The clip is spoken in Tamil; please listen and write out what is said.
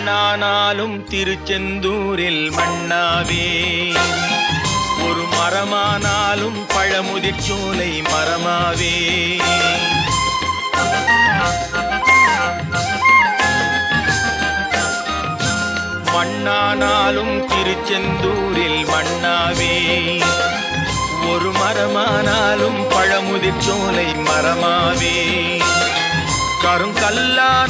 மண்ணானாலும் திருச்செந்தூரில் மண்ணாவே. ஒரு மரமானாலும் பழமுதிர்ச்சோலை மரமாவே. மண்ணானாலும் திருச்செந்தூரில் மண்ணாவே. ஒரு மரமானாலும் பழமுதிர்ச்சோலை மரமாவே. கருங்கல்லான